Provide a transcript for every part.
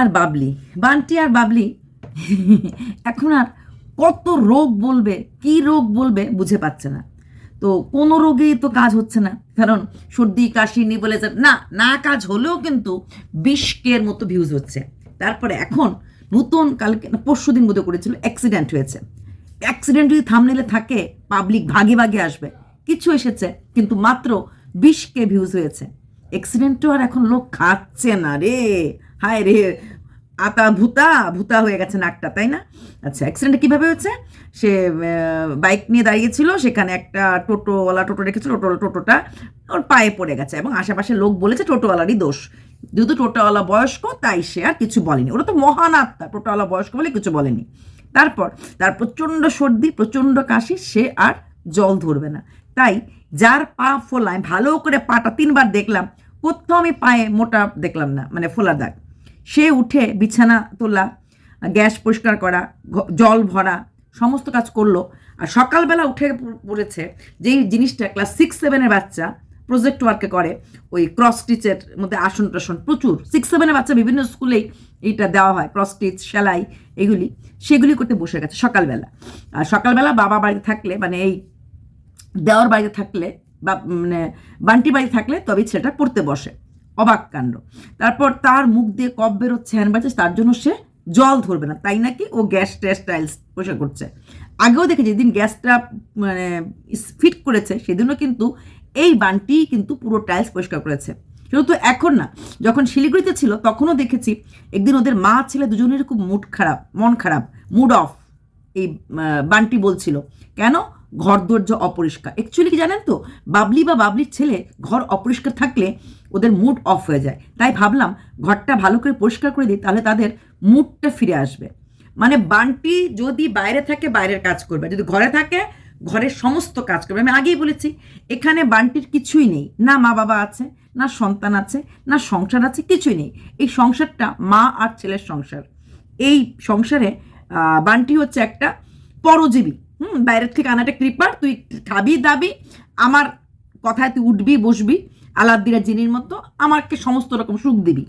আর বাবলি। বান্টি আর বাবলি, এখন আর কত রোগ বলবে, কি রোগ বলবে বুঝে পাচ্ছে না। তো কোনো রোগেই তো কাজ হচ্ছে না। কারণ সর্দি, কাশি নিবলেজার না না কাজ হলেও কিন্তু বিশকের মতো ভিউজ হচ্ছে। তারপরে এখন নতুন কালকে পরশু দিন বোধহয় করেছিল অ্যাক্সিডেন্ট হয়েছে। অ্যাক্সিডেন্ট যদি থামনেলে থাকে পাবলিক ভাগে ভাগে আসবে। কিছু এসেছে, কিন্তু মাত্র বিশ কে ভিউজ হয়েছে অ্যাক্সিডেন্টও আর এখন লোক খাচ্ছে না রে। হায় রে, আতা ভূতা ভূতা হয়ে গেছে নাকটা, তাই না? আচ্ছা অ্যাক্সিডেন্ট কীভাবে হয়েছে? সে বাইক নিয়ে দাঁড়িয়েছিল, সেখানে একটা টোটোওয়ালা টোটো রেখেছিল, টোটো, টোটোটা ওর পায়ে পড়ে গেছে এবং আশেপাশে লোক বলেছে টোটোওয়ালারই দোষ। যেহেতু টোটোওয়ালা বয়স্ক, তাই সে আর কিছু বলেনি। ওরা তো মহান আত্মা, টোটোওয়ালা বয়স্ক বলে কিছু বলেনি। তারপর, তার প্রচণ্ড সর্দি, প্রচণ্ড কাশি, সে আর জল ধরবে না। তাই যার পা ফোলায়, ভালো করে পাটা তিনবার দেখলাম, কোথাও আমি পায়ে মোটা দেখলাম না মানে ফোলা দাগ। সে উঠে বিছানা তোলা, গ্যাস পরিষ্কার করা জল ভরা, সমস্ত কাজ করল। আর সকালবেলা উঠে পড়েছে যেই জিনিসটা ক্লাস সিক্স সেভেনের বাচ্চা প্রজেক্ট ওয়ার্কে করে, ওই ক্রস স্টিচের মধ্যে আসন টাসন প্রচুর। সিক্স সেভেনের বাচ্চা বিভিন্ন স্কুলেই এইটা দেওয়া হয় ক্রস স্টিচ সেলাই এগুলি, সেগুলি করতে বসে গেছে সকালবেলা। আর সকালবেলা বাবা বাড়িতে থাকলে মানে এই দেওয়ার বাড়িতে থাকলে বা মানে বান্টি বাড়িতে থাকলে তবেই ছেলেটা পড়তে বসে। অবাক কাণ্ড। তারপর তার মুখ দিয়ে কপ বেরোচ্ছে হ্যান্ড বাজছে, তার জন্য সে জল ধরবে না। তাই নাকি ও গ্যাস ট্যাস টাইলস পরিষ্কার করছে। আগেও দেখেছি, যেদিন গ্যাসটা মানে ফিট করেছে, সেদিনও কিন্তু এই বানটি কিন্তু পুরো টাইলস পরিষ্কার করেছে। সেটা তো এখন না, যখন শিলিগুড়িতে ছিল, তখনও দেখেছি, একদিন ওদের মা, ছেলে দুজনের খুব মুড খারাপ, মন খারাপ, মুড অফ, এই বান্টি বলছিল। কেন? ঘর দরজা অপরিষ্কার। অ্যাকচুয়ালি কি জানেন তো? বাবলি বা বাবলির ছেলে ঘর অপরিষ্কার থাকলে ওদের মুড অফ হয়ে যায়। তাই ভাবলাম ঘরটা ভালো করে পরিষ্কার করে দিই, তাহলে তাদের মুডটা ফিরে আসবে। মানে বান্টি যদি বাইরে থাকে, বাইরের কাজ করবে। যদি ঘরে থাকে, ঘরের সমস্ত কাজ করবে। আমি আগেই বলেছি, এখানে বান্টির কিছুই নেই। না মা বাবা আছে, না সন্তান আছে, না সংসার আছে, কিছুই নেই। এই সংসারটা মা আর ছেলের সংসার। এই সংসারে বান্টি হচ্ছে একটা পরজীবী। হুম, বাইরের থেকে আনাটা কৃপার তুই খাবি দাবি, আমার কথায় তুই উঠবি, বসবি। আলাদ্দিরা জিনির মতো আমাকে সমস্ত রকম সুখ দিবি।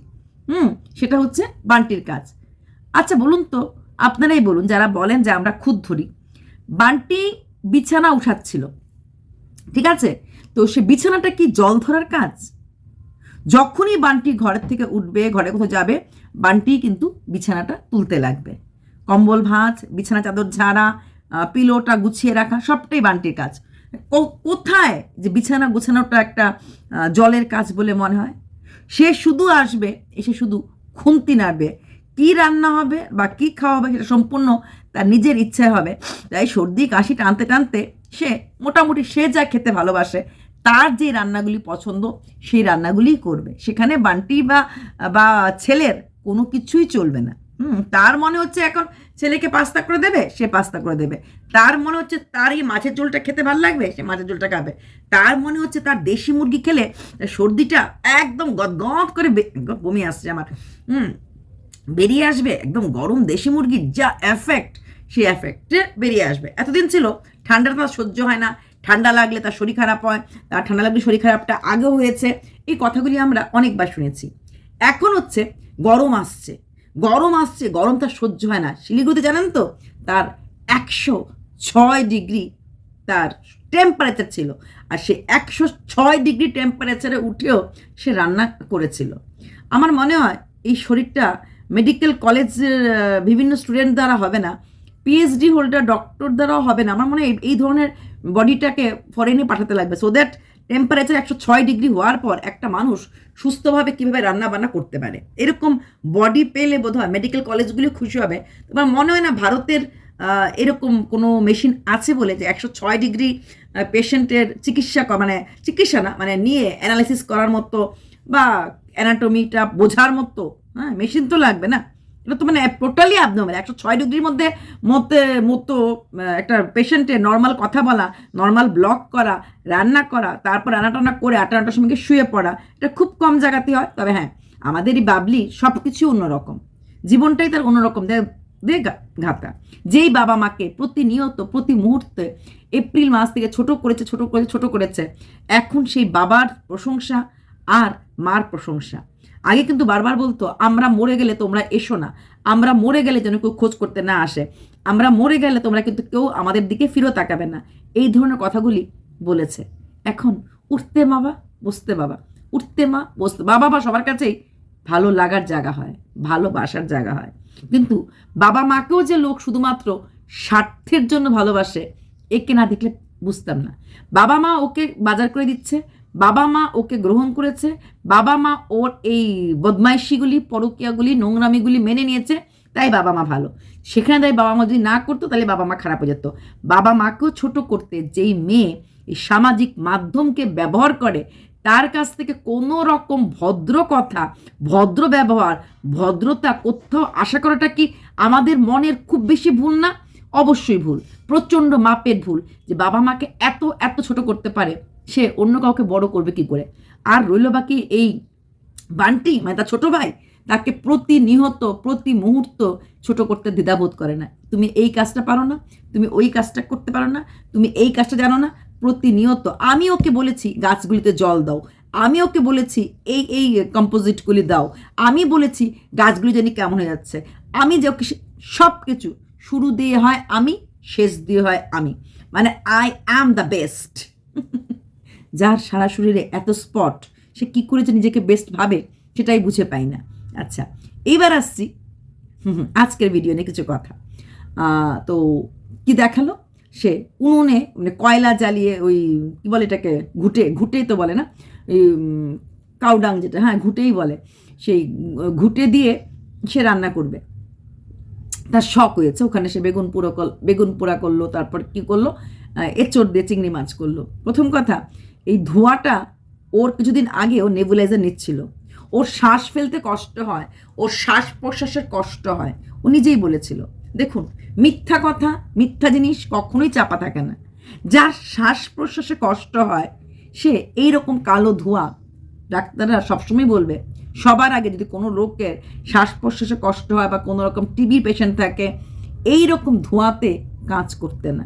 হুম, সেটা হচ্ছে বান্টির কাজ। আচ্ছা বলুন তো, আপনারাই বলুন, যারা বলেন যে আমরা খুদ ধরি, বান্টি বিছানা উঠাচ্ছিল, ঠিক আছে? তো সে বিছানাটা কি জল ধরার কাজ? যখনই বান্টি ঘরের থেকে উঠবে, ঘরে কোথাও যাবে, বান্টি কিন্তু বিছানাটা তুলতে লাগবে। কম্বল ভাঁজ, বিছানা চাদর ঝাড়া পিলোটা গুছিয়ে রাখা, সবটাই বান্টির কাজ। কোথায় যে বিছানা গোছানোটা একটা জলের কাজ বলে মনে হয়? সে শুধু আসবে, এসে শুধু খুন্তি নাড়বে। কি রান্না হবে বা কি খাওয়া হবে সেটা সম্পূর্ণ তার নিজের ইচ্ছায় হবে। তাই সর্দি, কাশি টানতে টানতে সে মোটামুটি সে যা খেতে ভালোবাসে, তার যে রান্নাগুলি পছন্দ, সেই রান্নাগুলিই করবে। সেখানে বান্টি বা বা ছেলের কোনো কিছুই চলবে না। হুম, তার মনে হচ্ছে এখন ছেলেকে পাস্তা করে দেবে, সে পাস্তা করে দেবে। তার মনে হচ্ছে তার এই মাছের ঝোলটা খেতে ভালো লাগবে, সে মাছের ঝোলটা খাবে। তার মনে হচ্ছে তার দেশি মুরগি খেলে সর্দিটা একদম গদগদ করে বমি আসছে আমার। হুম, বেরিয়ে আসবে, একদম গরম দেশি মুরগির যা এফেক্ট সেই এফেক্টে বেরিয়ে আসবে। এতদিন ছিল, ঠান্ডাটা তার সহ্য হয় না, ঠান্ডা লাগলে তার শরীর খারাপ হয়, তার ঠান্ডা লাগলে শরীর খারাপটা আগেও হয়েছে। এই কথাগুলি আমরা অনেকবার শুনেছি। এখন হচ্ছে গরম আসছে গরম আসছে গরম তার সহ্য হয় না। শিলিগুড়িতে জানেন তো, তার একশো ছয় ডিগ্রি তার টেম্পারেচার ছিল। আর সে একশো ছয় ডিগ্রি টেম্পারেচারে উঠেও সে রান্না করেছিল। আমার মনে হয় এই শরীরটা মেডিকেল কলেজের বিভিন্ন স্টুডেন্ট দ্বারা হবে না পিএইচডি হোল্ডার ডক্টর দ্বারাও হবে না। আমার মনে হয় এই- ধরনের বডিটাকে ফরেনে পাঠাতে লাগবে। সো দ্যাট টেম্পারেচার একশো ছয় ডিগ্রি হওয়ার পর একটা মানুষ সুস্থভাবে কীভাবে রান্না বান্না করতে পারে? এরকম বডি পেলে বোধ হয় মেডিকেল কলেজগুলি খুশি হবে। তোমার মনে হয় না ভারতের এরকম কোনো মেশিন আছে বলে যে একশো ছয় ডিগ্রি পেশেন্টের চিকিৎসা মানে চিকিৎসা না মানে নিয়ে অ্যানালিসিস করার মতো বা অ্যানাটমিটা বোঝার মতো হ্যাঁ মেশিন তো লাগবে না। এটা তো মানে টোটালি অ্যাবনর্মাল একশো ছয় ডিগ্রির মধ্যে মধ্যে মতো একটা পেশেন্টের নর্মাল কথা বলা নর্মাল ব্লক করা, রান্না করা, তারপর রান্না টান্না করে আটটা নটার সময় শুয়ে পড়া, এটা খুব কম জায়গাতে হয়। তবে হ্যাঁ আমাদের এই বাবলি সব কিছু অন্যরকম। জীবনটাই তার অন্যরকম। দে ঘাতা যেই বাবা মাকে প্রতিনিয়ত, প্রতি মুহূর্তে এপ্রিল মাস থেকে ছোট করেছে ছোট করেছে ছোট করেছে, এখন সেই বাবার প্রশংসা আর মার প্রশংসা। আগে কিন্তু বারবার বলতো, আমরা মরে গেলে তোমরা এসো না। আমরা মরে গেলে যেন কেউ খোঁজ করতে না আসে। আমরা মরে গেলে তোমরা কিন্তু কেউ আমাদের দিকে ফিরো তাকাবে না। এই ধরনের কথাগুলি বলেছে। এখন উঠতে বাবা বসতে বাবা। উঠতে মা বসতে বাবা মা সবার কাছেই ভালো লাগার জায়গা হয়, ভালোবাসার জায়গা হয়। কিন্তু বাবা মাকেও যে লোক শুধুমাত্র স্বার্থের জন্য ভালোবাসে, একে না দেখলে বুঝতাম না। বাবা মা ওকে বাজার করে দিচ্ছে বাবা মা ওকে গ্রহণ করেছে, বাবা মা ওর এই বদমাইশিগুলি, পরকীয়াগুলি, নোংরামিগুলি মেনে নিয়েছে, তাই বাবা মা ভালো। সেখানে তাই বাবা মা যদি না করতো, তাহলে বাবা মা খারাপ হয়ে যেত। বাবা মাকেও ছোট করতে যেই মেয়ে এই সামাজিক মাধ্যমকে ব্যবহার করে, তার কাছ থেকে কোনো রকম ভদ্র কথা, ভদ্র ব্যবহার, ভদ্রতা কোথাও আশা করাটা কি আমাদের মনের খুব বেশি ভুল না? অবশ্যই ভুল। প্রচণ্ড মাপের ভুল যে বাবা মাকে এত এত ছোট করতে পারে। সে অন্য কাউকে বড় করবে কি করে? আর রইল বাকি এই বান্টি মানে তার ছোটো ভাই, তাকে প্রতিনিহত প্রতি মুহূর্ত ছোট করতে দ্বিধাবোধ করে না। তুমি এই কাজটা পারো না, তুমি ওই কাজটা করতে পারো না, তুমি এই কাজটা জানো না প্রতিনিয়ত আমি ওকে বলেছি, গাছগুলিতে জল দাও। আমি ওকে বলেছি, এই এই কম্পোজিটগুলি দাও। আমি বলেছি, গাছগুলি জানি কেমন হয়ে যাচ্ছে। আমি যে ওকে সব কিছু শুরু দিয়ে হয় আমি, শেষ দিয়ে হয় আমি। মানে আই অ্যাম দ্য বেস্ট যার সারা শরীরে এত স্পট সে কী করেছে নিজেকে বেস্ট ভাবে সেটাই বুঝে পাই না। আচ্ছা এইবার আসছি, হুম আজকের ভিডিও নিয়ে কিছু কথা। তো কি দেখাল? সে উনুনে মানে কয়লা জ্বালিয়ে ওই কি বলে এটাকে, ঘুটে, ঘুটেই তো বলে না কাউডাং যেটা হ্যাঁ ঘুটেই বলে। সেই ঘুটে দিয়ে সে রান্না করবে। তার শখ হয়েছে, ওখানে সে বেগুন কল, বেগুন পোড়া করল, তারপর কি করল? এঁচড় দিয়ে চিংড়ি মাছ করল। প্রথম কথা এই ধোঁয়াটা ওর কিছুদিন আগে ও নেবুলাইজার নিচ্ছিল। ওর শ্বাস ফেলতে কষ্ট হয়, ওর শ্বাস প্রশ্বাসের কষ্ট হয়, ও নিজেই বলেছিল। দেখুন, মিথ্যা কথা, মিথ্যা জিনিস কখনোই চাপা থাকে না। যার শ্বাস প্রশ্বাসে কষ্ট হয়, সে এই রকম কালো ধোঁয়া ডাক্তাররা সবসময় বলবে, সবার আগে যদি কোনো রোগের শ্বাস প্রশ্বাসে কষ্ট হয় বা কোনো রকম টিবি পেশেন্ট থাকে এই রকম ধোঁয়াতে কাজ করতে না।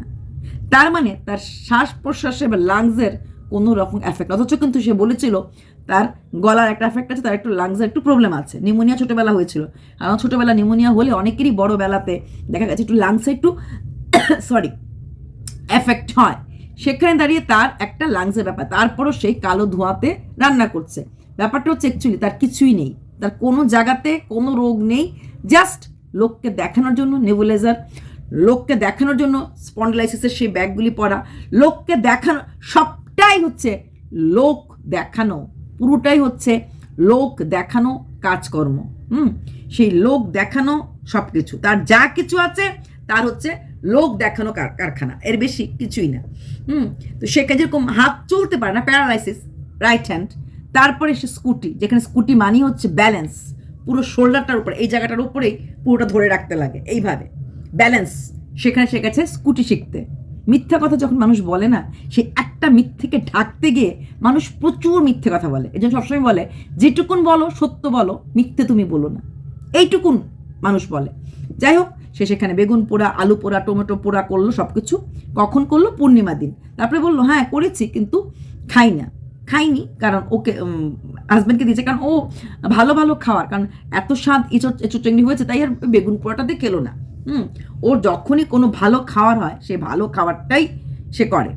তার মানে তার শ্বাস প্রশ্বাসে বা লাংসের কোনো রকম এফেক্ট অথচ কিন্তু সে বলেছিল, তার গলার একটা এফেক্ট আছে, তার একটু লাংসের একটু প্রবলেম আছে। নিউমোনিয়া ছোটোবেলা হয়েছিল। কারণ ছোটোবেলা নিউমোনিয়া হলে অনেকেরই বড় বেলাতে দেখা গেছে, একটু লাংসে একটু সরি এফেক্ট হয়। সেখানে দাঁড়িয়ে তার একটা লাংসের ব্যাপার। তারপরও সেই কালো ধোঁয়াতে রান্না করছে। ব্যাপারটা হচ্ছে অ্যাকচুয়ালি তার কিছুই নেই। তার কোনো জায়গাতে কোনো রোগ নেই। জাস্ট লোককে দেখানোর জন্য নেবুলাইজার লোককে দেখানোর জন্য স্পন্ডলাইসিসের সেই ব্যাগগুলি পরা, লোককে দেখানো সবটাই হচ্ছে লোক দেখানো, পুরোটাই হচ্ছে লোক দেখানো কাজকর্ম। হুম? সেই লোক দেখানো সব কিছু তার যা কিছু আছে, তার হচ্ছে লোক দেখানো কারখানা। এর বেশি কিছুই না। হুম? তো সে কাজে যেরকম হাত চলতে পারে না, প্যারালাইসিস, রাইট হ্যান্ড। তারপরে সে স্কুটি, যেখানে স্কুটি মানি হচ্ছে ব্যালেন্স। পুরো শোল্ডারটার উপরে, এই জায়গাটার উপরেই পুরোটা ধরে রাখতে লাগে, এইভাবে। ব্যালেন্স, সেখানে সে গেছে স্কুটি শিখতে। মিথ্যা কথা যখন মানুষ বলে না, সে একটা মিথ্যেকে ঢাকতে গিয়ে মানুষ প্রচুর মিথ্যে কথা বলে। এই জন্য সবসময় বলে, যেটুকুন বলো, সত্য বলো, মিথ্যে তুমি বলো না। এইটুকুন মানুষ বলে। যাই হোক, সে সেখানে বেগুন পোড়া, আলু পোড়া, টমেটো পোড়া করল সব কিছু কখন করল? পূর্ণিমা দিন। তারপরে বলল হ্যাঁ করেছি, কিন্তু খাই না। খাইনি, কারণ ওকে হাজব্যান্ডকে দিয়েছে, কারণ ও ভালো ভালো খাওয়ার, কারণ এত স্বাদ এঁচড় এঁচড় চিংড়ি হয়েছে, তাই আর বেগুন পোড়াটাতে খেলো না। হুম, ওর যখনই কোনো ভালো খাওয়ার হয়, সে ভালো খাবারটাই সে করে।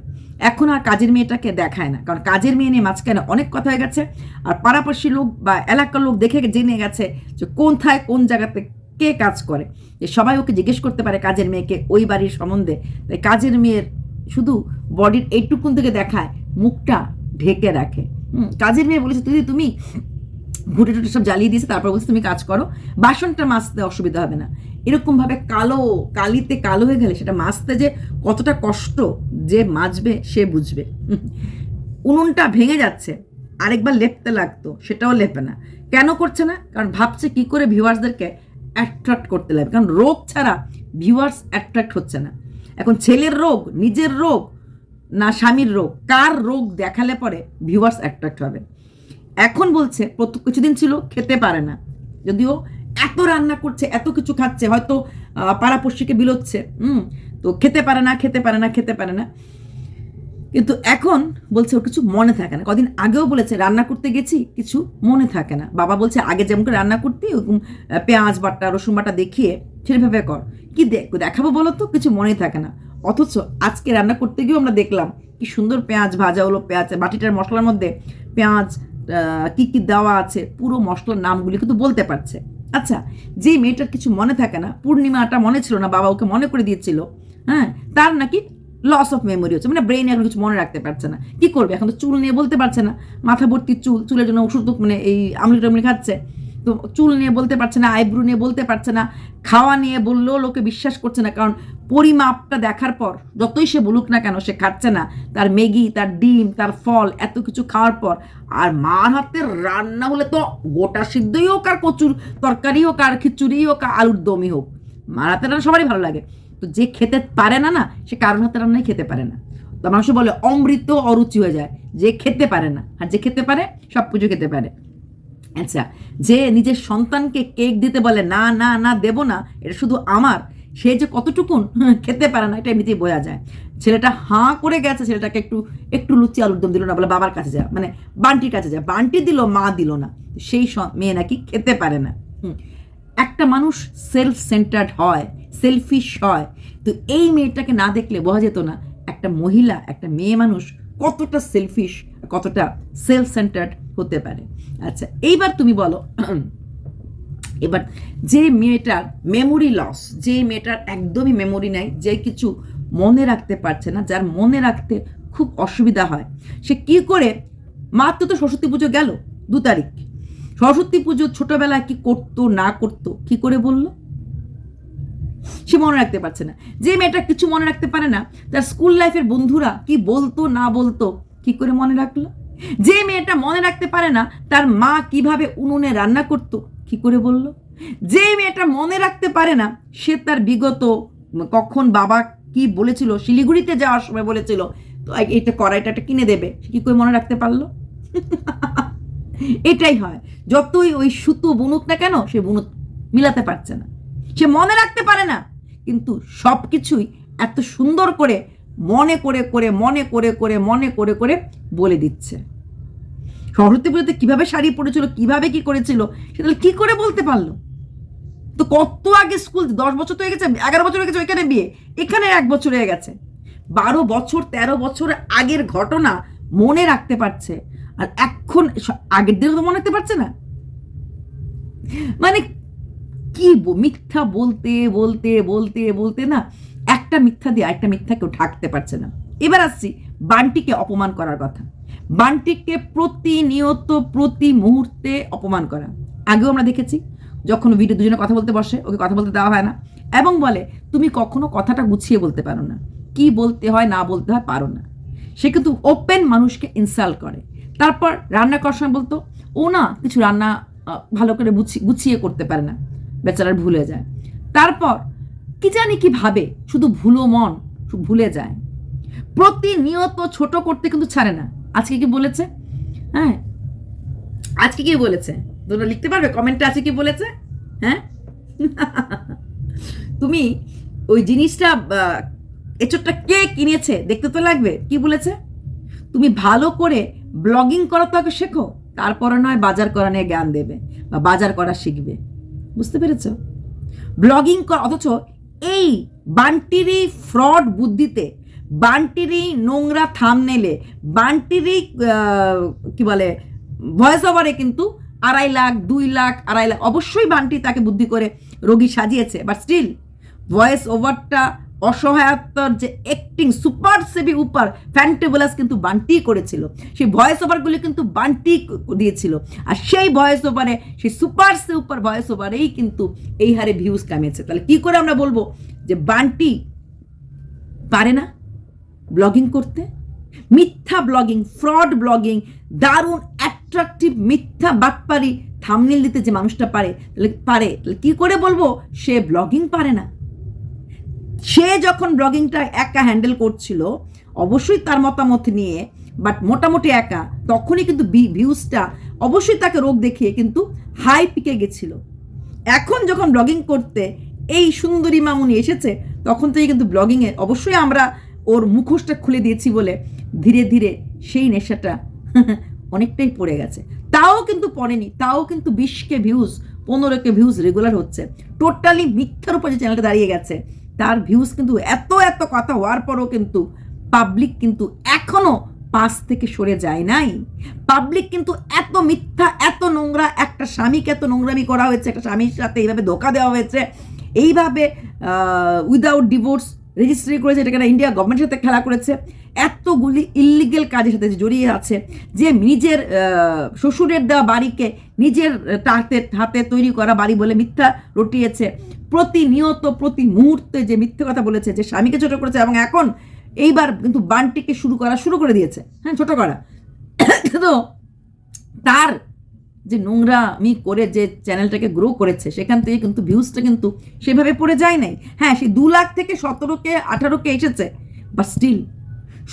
এখন আর কাজের মেয়েটাকে দেখায় না, কারণ কাজের মেয়ে নিয়ে মাঝখানে অনেক কথা হয়ে গেছে, আর পাড়াপাড়শি লোক বা এলাকার লোক দেখে জেনে গেছে যে কোথায় কোন জায়গাতে কে কাজ করে। যে সবাই ওকে জিজ্ঞেস করতে পারে কাজের মেয়েকে ওই বাড়ির সম্বন্ধে। তাই কাজের মেয়ের শুধু বডির এইটুকুন থেকে দেখায়, মুখটা ঢেকে রাখে। কাজের মেয়ে বলেছে তুই তুমি ঘুটে টুটে সব জ্বালিয়ে দিয়েছে, তারপর বলছে তুমি কাজ করো। বাসনটা মাজতে অসুবিধা হবে না। এরকমভাবে কালো, কালিতে কালো হয়ে গেলে সেটা মাজতে যে কতটা কষ্ট যে মাজবে সে বুঝবে। উনুনটা ভেঙে যাচ্ছে, আরেকবার লেপতে লাগতো, সেটাও লেপে না। কেন করছে না? কারণ ভাবছে কি করে ভিউয়ার্সদেরকে অ্যাট্রাক্ট করতে লাগবে। কারণ রোগ ছাড়া ভিউয়ার্স অ্যাট্রাক্ট হচ্ছে না। এখন ছেলের রোগ, নিজের রোগ, না স্বামীর রোগ, কার রোগ দেখালে পরে ভিউয়ার্স অ্যাট্রাক্ট হবে। এখন বলছে, প্রত্যেক কিছুদিন ছিল, খেতে পারে না। যদিও এত রান্না করছে, এত কিছু খাচ্ছে, হয়তো পাড়াপড়শিকে বিলোচ্ছে, হুম, তো খেতে পারে না, খেতে পারে না, খেতে পারে না। কিন্তু এখন বলছে ওর কিছু মনে থাকে না। কদিন আগেও বলেছে, রান্না করতে গেছি, কিছু মনে থাকে না। বাবা বলছে, আগে যেমন করে রান্না করতে, ওরকম পেঁয়াজ বাটা, রসুন বাটা দেখিয়ে সেভাবে কর। কি দেখ- দেখাবো বলো তো, কিছু মনে থাকে না। অথচ আজকে রান্না করতে গিয়েও আমরা দেখলাম, কি সুন্দর পেঁয়াজ ভাজা হলো, পেঁয়াজ, বাটিটার মশলার মধ্যে পেঁয়াজ কি কি দেওয়া আছে, পুরো মশলার নামগুলি কিন্তু বলতে পারছে। আচ্ছা যে মেয়েটার কিছু মনে থাকে না, পূর্ণিমাটা মনে ছিল না, বাবা ওকে মনে করে দিয়েছিল হ্যাঁ তার নাকি লস অফ মেমোরি হচ্ছে মানে ব্রেন এখন কিছু মনে রাখতে পারছে না। কি করবে? এখন তো চুল নিয়ে বলতে পারছে না, মাথা ভর্তি চুল, চুলের জন্য ওষুধ মানে এই আমলি টামলি খাচ্ছে। তো চুল নিয়ে বলতে পারছে না আইব্রু নিয়ে বলতে পারছে না, খাওয়া নিয়ে বললেও লোকে বিশ্বাস করছে না, কারণ পরিমাপটা দেখার পর যতই সে বলুক না কেন সে খাচ্ছে না। তার ম্যাগি, তার ডিম, তার ফল, এত কিছু খাওয়ার পর আর মার হাতের রান্না হলে তো গোটা সিদ্ধই হোক আর কচুর তরকারি হোক আর খিচুড়ি হোক আর আলুর দমই হোক, মার হাতের রান্না সবারই ভালো লাগে। তো যে খেতে পারে না না, সে কারোর হাতের রান্নাই খেতে পারে না। তো মানুষ বলে অমৃত অরুচি হয়ে যায়, যে খেতে পারে না। আর যে খেতে পারে, সব কিছু খেতে পারে। আচ্ছা যে নিজের সন্তানকে কেক দিতে বলে, না না না, দেব না, এটা শুধু আমার, সে যে কতটুকুন খেতে পারে না, এটা এমনিতেই বোঝা যায় ছেলেটা হাঁ করে গেছে, ছেলেটাকে একটু একটু লুচি আলুর দম দিল না, বলে বাবার কাছে যা মানে বান্টির কাছে যা, বান্টি দিল, মা দিল না, সেই মেয়ে নাকি খেতে পারে না। একটা মানুষ সেলফ সেন্টার্ড হয় সেলফিশ হয়, তো এই মেয়েটাকে না দেখলে বোঝা যেত না, একটা মহিলা, একটা মেয়ে মানুষ কতটা সেলফিশ কতটা সেলফ সেন্টার্ড হতে পারে আচ্ছা এইবার তুমি বলো, এবার যে মেয়েটার মেমোরি লস যে মেয়েটার একদমই মেমোরি নাই, যে কিছু মনে রাখতে পারছে না, যার মনে রাখতে খুব অসুবিধা হয়, সে কি করে, মাত্র তো সরস্বতী পুজো গেল দু তারিখ, সরস্বতী পুজো ছোটবেলায় কি করতো, না করতো, কি করে বলল? সে মনে রাখতে পারছে না, যে মেয়েটা কিছু মনে রাখতে পারে না, তার স্কুল লাইফের বন্ধুরা কি বলতো, না বলতো, কি করে মনে রাখল? যে মেয়েটা মনে রাখতে পারে না, তার মা কীভাবে উনুনে রান্না করতো, কি করে বলল? যে মেয়েটা মনে রাখতে পারে না, সে তার বিগত কখন বাবা কি বলেছিল, শিলিগুড়িতে যাওয়ার সময় বলেছিল, তো এইটা কড়াইটা কিনে দেবে, সে কি করে মনে রাখতে পারল? এটাই হয়। যতই ওই সুতো বুনুক না কেন, সে বুনুক মিলাতে পারছে না। সে মনে রাখতে পারে না, কিন্তু সব কিছুই এত সুন্দর করে মনে করে করে, মনে করে করে, মনে করে করে বলে দিচ্ছে। সরস্বতী পুজোতে কীভাবে শাড়ি পরেছিল, কীভাবে কি করেছিল সেটা কি করে বলতে পারল? তো কত আগে স্কুল, দশ বছর তো হয়ে গেছে, এগারো বছর হয়ে গেছে, ওইখানে বিয়ে, এখানে এক বছর হয়ে গেছে। বারো বছর, তেরো বছর আগের ঘটনা মনে রাখতে পারছে, আর এখন আগের দিনও তো মনে রাখতে পারছে না। মানে কি মিথ্যা বলতে বলতে বলতে বলতে না একটা মিথ্যা দিয়ে একটা মিথ্যা কেউ ঢাকতে পারছে না। এবার আসছি বান্টিকে অপমান করার কথা। বান্টিকে প্রতিনিয়ত, প্রতি মুহূর্তে অপমান করা। আগেও আমরা দেখেছি, যখন ভিডিও দুজনে কথা বলতে বসে, ওকে কথা বলতে দেওয়া হয় না। এবং বলে, তুমি কখনো কথাটা গুছিয়ে বলতে পারো না। কি বলতে হয়, না বলতে হয়, পারো না। সে কিন্তু ওপেন মানুষকে ইনসাল্ট করে। তারপর রান্না করার সময় বলতো, ও না, কিছু রান্না ভালো করে গুছি- গুছিয়ে করতে পারে না। বেচারার ভুলে যায়। তারপর কি জানি কি ভাবে? শুধু ভুলো মন ভুলে যায়। প্রতিনিয়ত ছোট করতে কিন্তু ছাড়ে না। আজকে কি বলেছে? হ্যাঁ? আজকে কি বলেছে? তোমরা লিখতে পারবে? কমেন্টে আছে কি বলেছে? হ্যাঁ? তুমি ওই জিনিসটা আহ, এচোরটা কে কিনেছে? দেখতে তো লাগবে। কি বলেছে? তুমি ভালো করে ব্লগিং করা তো আগে শেখো। তারপরে নয় বাজার করা নিয়ে জ্ঞান দেবে বা বাজার করা শিখবে। বুঝতে পেরেছ? ব্লগিং কর অথচ এই বানটিরই ফ্রড বুদ্ধিতে, বান্টিরই নোংরা থামনেলে বান্টির এই কি বলে, ভয়েস ওভারে কিন্তু আড়াই লাখ, দুই লাখ, আড়াই লাখ, অবশ্যই বান্টি তাকে বুদ্ধি করে রোগী সাজিয়েছে। বাট স্টিল ভয়েস ওভারটা অসহায়তার যে অ্যাক্টিং সুপার সেভি উপর ফ্যান্টেবলাস কিন্তু বান্টি করেছিল। সেই ভয়েস ওভারগুলি কিন্তু বান্টি দিয়েছিল। আর সেই ভয়েস ওভারে সেই সুপার সে উপর ভয়েস ওভারেই কিন্তু এই হারে ভিউজ কামিয়েছে। তাহলে কি করে আমরা বলব যে বান্টি পারে না ব্লগিং করতে? মিথ্যা ব্লগিং ফ্রড ব্লগিং দারুণ অ্যাট্রাকটিভ মিথ্যা বাটপারি থামনেল দিতে যে মানুষটা পারে, তাহলে পারে। তাহলে কি করে বলব, সে ব্লগিং পারে না। সে যখন ব্লগিংটা একা হ্যান্ডেল করছিল, অবশ্যই তার মতামত নিয়ে, বাট মোটামুটি একা, তখনই কিন্তু ভিউজটা অবশ্যই তাকে রোগ দেখিয়ে কিন্তু হাই পিকে গেছিল। এখন যখন ব্লগিং করতে এই সুন্দরী মামুনি এসেছে, তখন থেকে কিন্তু ব্লগিংয়ে অবশ্যই আমরা ওর মুখোশটা খুলে দিয়েছি বলে ধীরে ধীরে সেই নেশাটা অনেকটাই পড়ে গেছে। তাও কিন্তু পড়েনি, তাও কিন্তু বিশকে ভিউজ পনেরোকে ভিউজ রেগুলার হচ্ছে। টোটালি মিথ্যার উপর যে চ্যানেলটা দাঁড়িয়ে গেছে তার ভিউজ কিন্তু এত এত কথা হওয়ার পরও কিন্তু পাবলিক কিন্তু এখনও পাশ থেকে সরে যায় নাই। পাবলিক কিন্তু এত মিথ্যা, এত নোংরা, একটা স্বামীকে এত নোংরামি করা হয়েছে, একটা স্বামীর সাথে এইভাবে ধোকা দেওয়া হয়েছে। এইভাবে উইদাউট ডিভোর্স রেজিস্ট্রি করেছে, এটা কেন ইন্ডিয়া গভর্নমেন্টের সাথে খেলা করেছে? এতগুলি ইলিগেল কাজের সাথে জড়িয়ে আছে, যে নিজের শ্বশুরের দেওয়া বাড়িকে নিজের হাতে হাতে তৈরি করা বাড়ি বলে মিথ্যা রটিয়েছে। প্রতিনিয়ত প্রতি মুহূর্তে যে মিথ্যে কথা বলেছে, যে স্বামীকে ছোট করেছে এবং এখন এইবার কিন্তু বানটিকে শুরু করা শুরু করে দিয়েছে। হ্যাঁ ছোট করা। তো তার যে নোংরামি করে যে চ্যানেলটাকে গ্রো করেছে, সেখান থেকে কিন্তু ভিউজটা কিন্তু সেভাবে পড়ে যায় নাই। হ্যাঁ সেই দু লাখ থেকে সতেরোকে আঠারোকে এসেছে বা স্টিল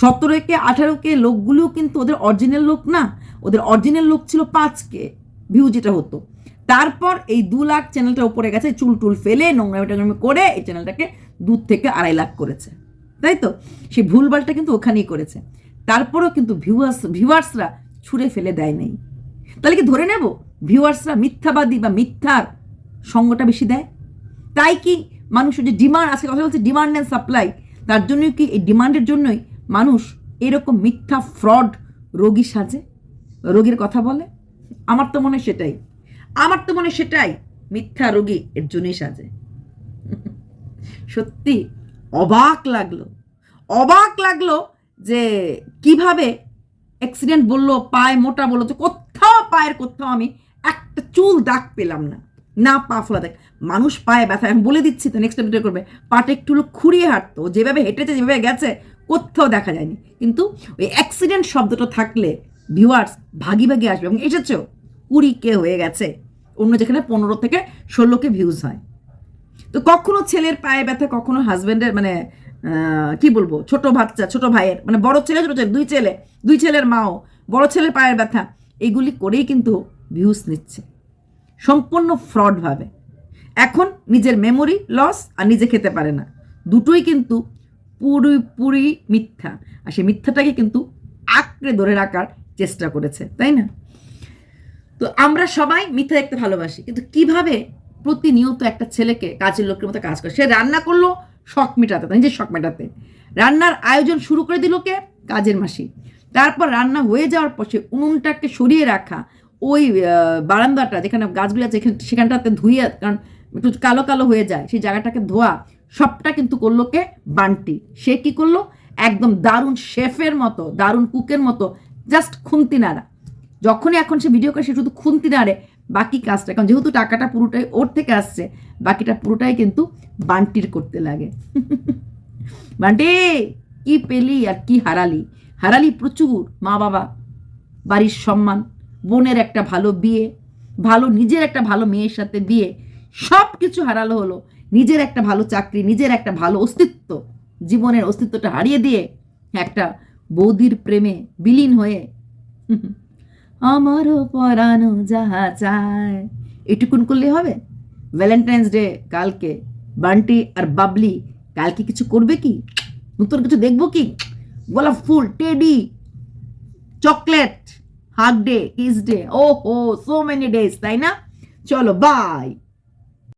সতেরোকে আঠারোকে লোকগুলো কিন্তু ওদের অরিজিনাল লোক না। ওদের অরিজিনাল লোক ছিল পাঁচকে ভিউ যেটা হতো। তারপর এই দু লাখ চ্যানেলটা উপরে গেছে, চুল টুল ফেলে, নোংরামি টোংরামি করে এই চ্যানেলটাকে দু থেকে আড়াই লাখ করেছে। তাই তো? সেই ভুলভালটা কিন্তু ওখানেই করেছে। তারপরেও কিন্তু ভিউয়ার্স ভিউয়ার্সরা ছুঁড়ে ফেলে দেয় নাই। তাহলে কি ধরে নেব? ভিউয়ার্সরা মিথ্যাবাদী বা মিথ্যার সঙ্গটা বেশি দেয়? তাই কি মানুষের যে ডিমান্ড আজকে কথা বলছে ডিমান্ড অ্যান্ড সাপ্লাই তার জন্যই কি এই ডিমান্ডের জন্যই মানুষ এরকম মিথ্যা ফ্রড রোগী সাজে? রোগীর কথা বলে? আমার তো মনে সেটাই। আমার তো মনে সেটাই মিথ্যা রোগী এর জন্যই সাজে। সত্যি অবাক লাগল। অবাক লাগল যে কীভাবে অ্যাক্সিডেন্ট বলল, পায়ে মোটা বলল, যে পায়ের কোথাও আমি একটা চুল দাগ পেলাম না। না পা ফোলা দেখ। মানুষ পায়ে ব্যথা, আমি বলে দিচ্ছি তো নেক্সট ভিডিও করবে। পাটে একটু খুঁড়িয়ে হাঁটতো, যেভাবে হেঁটেছে, যেভাবে গেছে, কোথাও দেখা যায়নি। কিন্তু ওই অ্যাক্সিডেন্ট শব্দটা থাকলে ভিউয়ার্স ভাগি ভাগি আসবে। এবং এসেছেও কুড়ি কে হয়ে গেছে? অন্য যেখানে পনেরো থেকে ষোলোকে ভিউজ হয়। তো কখনো ছেলের পায়ে ব্যথা, কখনো হাজবেন্ডের মানে কি বলব, ছোট বাচ্চা, ছোট ভাইয়ের মানে বড় ছেলে, ছোট ছেলে, দুই ছেলে, দুই ছেলের মাও, বড় ছেলের পায়ের ব্যথা। এইগুলি করেই কিন্তু ভিউজ নিচ্ছে। সম্পূর্ণ ফ্রডভাবে এখন নিজের মেমোরি লস আর নিজে খেতে পারে না। দুটোই কিন্তু পুরোপুরি মিথ্যা। আর সেই মিথ্যাটাকে কিন্তু আঁকড়ে ধরে রাখার চেষ্টা করেছে, তাই না? তো আমরা সবাই মিথ্যা দেখতে ভালোবাসি। কিন্তু কীভাবে প্রতিনিয়ত একটা ছেলেকে কাজের লোকের মতো কাজ করে? সে রান্না করল শখ মেটাতে নিজের শখ মেটাতে। রান্নার আয়োজন শুরু করে দিল কে? কাজের মাসি তারপর রান্না হয়ে যাওয়ার পর সে উনুনটাকে সরিয়ে রাখা, ওই বারান্দাটা যেখানে গাছগুলো আছে সেখানটাতে ধুয়ে, কারণ একটু কালো কালো হয়ে যায়, সেই জায়গাটাকে ধোয়া, সবটা কিন্তু করল কে? বান্টি। সে কি করল? একদম দারুণ শেফের মতো, দারুণ কুকের মতো জাস্ট খুন্তি নাড়া যখনই এখন সে ভিডিও করে, সে শুধু খুন্তি নাড়ে বাকি কাজটা, কারণ যেহেতু টাকাটা পুরোটাই ওর থেকে আসছে, বাকিটা পুরোটাই কিন্তু বান্টির করতে লাগে। বান্টি, কি পেলি আর কি হারালি? হারালি প্রচুর মা বাবা বাড়ির সম্মান, বোনের একটা ভালো বিয়ে, ভালো নিজের একটা ভালো মেয়ের সাথে বিয়ে সব কিছু হারালো হলো। নিজের একটা ভালো চাকরি, নিজের একটা ভালো অস্তিত্ব, জীবনের অস্তিত্বটা হারিয়ে দিয়ে একটা বৌদির প্রেমে বিলীন হয়ে। আমারও পরানো যাহা চায়। এটুকুন করলে হবে? ভ্যালেন্টাইন্স ডে কালকে বান্টি আর বাবলি কালকে কিছু করবে কি? নতুন কিছু দেখব কি? গোলাপ ফুল teddy chocolate hug day kiss day ও হো সো মেনি ডেজ তাই না চলো বাই